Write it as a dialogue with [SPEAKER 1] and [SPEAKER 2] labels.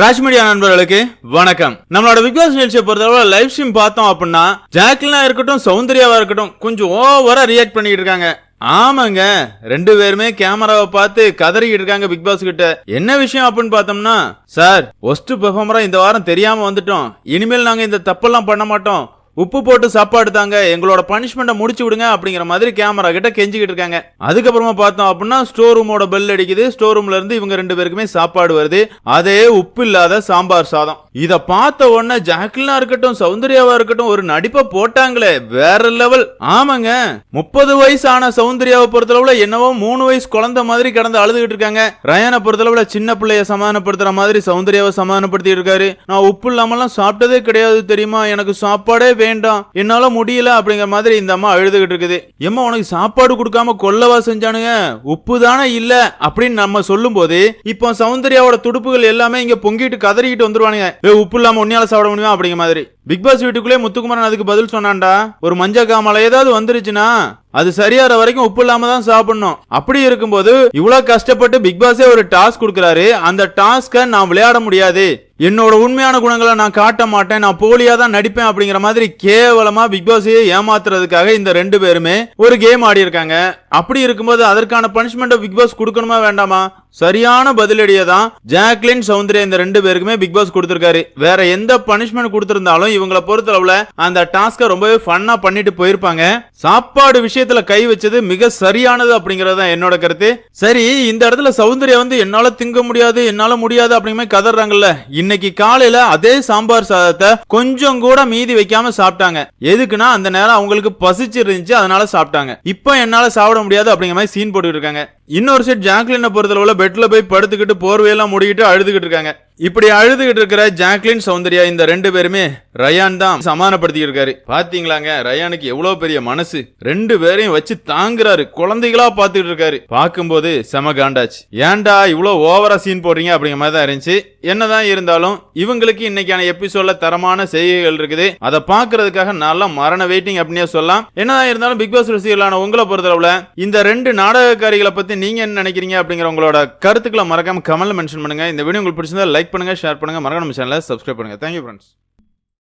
[SPEAKER 1] ராஜ்மீடியா நண்பர்களுக்கு வணக்கம். நம்மளோட பிக் பாஸ் நிகழ்ச்சியை பொறுத்தளவு லைவ் ஸ்ட்ரீம் பார்த்தோம் அப்படின்னா ஜாக்லினா இருக்கட்டும் சௌந்தர்யாவா இருக்கட்டும் கொஞ்சம் ஓவரா ரியாக்ட் பண்ணிட்டு இருக்காங்க. ஆமாங்க ரெண்டு பேருமே கேமராவை பார்த்து கதறிக்கிட்டு இருக்காங்க பிக் பாஸ் கிட்ட. என்ன விஷயம் அப்படின்னு பார்த்தோம்னா சார் ஒஸ்ட் பெர்ஃபார்மரா இந்த வாரம் தெரியாம வந்துட்டோம். இனிமேல் நாங்க இந்த தப்பெல்லாம் பண்ண மாட்டோம். உப்பு போட்டு சாப்பாடு தாங்க. எங்களோட பனிஷ்மெண்ட்டை முடிச்சு விடுங்க அப்படிங்கிற மாதிரி கேமரா கிட்ட கெஞ்சிக்கிட்டு இருக்காங்க. அதுக்கப்புறமா பார்த்தோம் அப்படின்னா ஸ்டோர் ரூமோட பெல் அடிக்குது. ஸ்டோர் ரூம்ல இருந்து இவங்க ரெண்டு பேருக்குமே சாப்பாடு வருது. அதே உப்பு இல்லாத சாம்பார் சாதம். இத பார்த்த உடனே ஜாக்லினா இருக்கட்டும் சௌந்தர்யாவா இருக்கட்டும் ஒரு நடிப்பை போட்டாங்களே. வேற லெவல் ஆமாங்க. முப்பது வயசு ஆன சௌந்தர்யாவை பொறுத்தளவுல என்னவோ மூணு வயசு குழந்தை மாதிரி கடந்து அழுதுகிட்டு இருக்காங்க. ரயானை பொறுத்தளவுல சின்ன பிள்ளைய சமாதானப்படுத்துற மாதிரி சௌந்தர்யாவை சமாதானப்படுத்திட்டு இருக்காரு. நான் உப்பு இல்லாமலாம் சாப்பிட்டதே கிடையாது தெரியுமா? எனக்கு சாப்பாடே வேண்டாம் என்னால முடியல அப்படிங்கிற மாதிரி இந்த அம்மா அழுதுகிட்டு இருக்குது. எம்மா உனக்கு சாப்பாடு கொடுக்காம கொல்லவா செஞ்சானுங்க? உப்பு தானே இல்ல அப்படின்னு நம்ம சொல்லும் போது இப்போ சௌந்தர்யாவோட துடுப்புகள் எல்லாமே இங்க பொங்கிட்டு கதறிக்கிட்டு வந்துருவானுங்க. உப்பு இல்லாம உன்னையால சாப்பிட முடியுமா அப்படிங்கிற மாதிரி. பிக் பாஸ் வீட்டுக்குள்ளே முத்துக்குமரன் அதுக்கு பதில் சொன்னான்டா. ஒரு மஞ்சள் காமலை ஏதாவது வந்துருச்சுன்னா அது சரியாற வரைக்கும் உப்பு இல்லாம தான் சாப்பிடணும். அப்படி இருக்கும்போது இவ்வளவு கஷ்டப்பட்டு பிக் பாஸே ஒரு டாஸ்க் கொடுக்குறாரு. அந்த டாஸ்கை நான் விளையாட முடியாது. என்னோட உண்மையான குணங்களை நான் காட்ட மாட்டேன். நான் போலியா தான் நடிப்பேன் அப்படிங்கிற மாதிரி கேவலமா பிக் பாஸையே ஏமாத்துறதுக்காக இந்த ரெண்டு பேருமே ஒரு கேம் ஆடி இருக்காங்க. அப்படி இருக்கும்போது அதற்கான பனிஷ்மெண்ட் பிக் பாஸ் கொடுக்கணுமா வேண்டாமா? சரியான பதிலடியை தான் ஜாக்லின் சௌந்தர்யா இந்த ரெண்டு பேருக்குமே பிக் பாஸ் கொடுத்திருக்காரு. வேற எந்த பனிஷ்மெண்ட் கொடுத்திருந்தாலும் இவங்களை பொறுத்தளவுல அந்த டாஸ்கை ரொம்பவே ஃபன்னா பண்ணிட்டு போயிருப்பாங்க. சாப்பாடு விஷயத்துல கை வச்சது மிக சரியானது அப்படிங்கறது தான் என்னோட கருத்து. சரி இந்த இடத்துல சௌந்தர்யா வந்து என்னால திங்க முடியாது என்னால முடியாது அப்படிங்கிற மாதிரி கதறாங்கல்ல. இன்னைக்கு காலையில அதே சாம்பார் சாதத்தை கொஞ்சம் கூட மீதி வைக்காம சாப்பிட்டாங்க. எதுக்குன்னா அந்த நேரம் அவங்களுக்கு பசிச்சு இருந்துச்சு அதனால சாப்பிட்டாங்க. இப்போ என்னால சாப்பிட முடியாது அப்படிங்கிற மாதிரி சீன் போட்டுட்டு இருக்காங்க. இன்னொரு சைட் ஜாக்லினை பொறுத்தளவுல பெட்ல போய் படுத்துக்கிட்டு போர்வையெல்லாம் மூடிக்கிட்டு அழுதுகிட்டு இருக்காங்க. இப்படி அழுதுகிட்டு இருக்கிற ஜாக்லின் சௌந்தர்யா இந்த ரெண்டு பேருமே ரயான் தான் சமாதானப்படுத்திக்கிட்டு இருக்காரு பாத்தீங்களாங்க? ரயானுக்கு எவ்வளவு பெரிய மனசு. ரெண்டு பேரையும் வச்சு தாங்குறாரு. குழந்தைகளா பாத்துட்டு இருக்காரு பார்க்கும்போது செம காண்டாச்சு. ஏன்டா இவ்வளவு ஓவரா சீன் போடுறீங்க அப்படிங்கிற மாதிரி தான் இருந்துச்சு. என்னதான் இருந்தாலும் இவங்களுக்கு இன்னைக்கான எபிசோட்ல தரமான செய்திகள் இருக்குது. அதை பாக்குறதுக்காக நல்லா மரண வெயிட்டிங் அப்படின்னே சொல்லலாம். என்னதான் இருந்தாலும் பிக் பாஸ் ரசிகர்களான உங்களை பொறுத்தளவுல இந்த ரெண்டு நாடகக்காரிகளை பத்தி நீங்க என்ன நினைக்கிறீங்க அப்படிங்கிற உங்களோட கருத்துக்களை மறக்காம கமெண்ட்ல மென்ஷன் பண்ணுங்க. இந்த வீடியோ உங்களுக்கு பிடிச்சிருந்தா லைக் பண்ணுங்க ஷேர் பண்ணுங்க. மறக்காம நம்ம சேனலை சப்ஸ்கிரைப் பண்ணுங்க. Thank you friends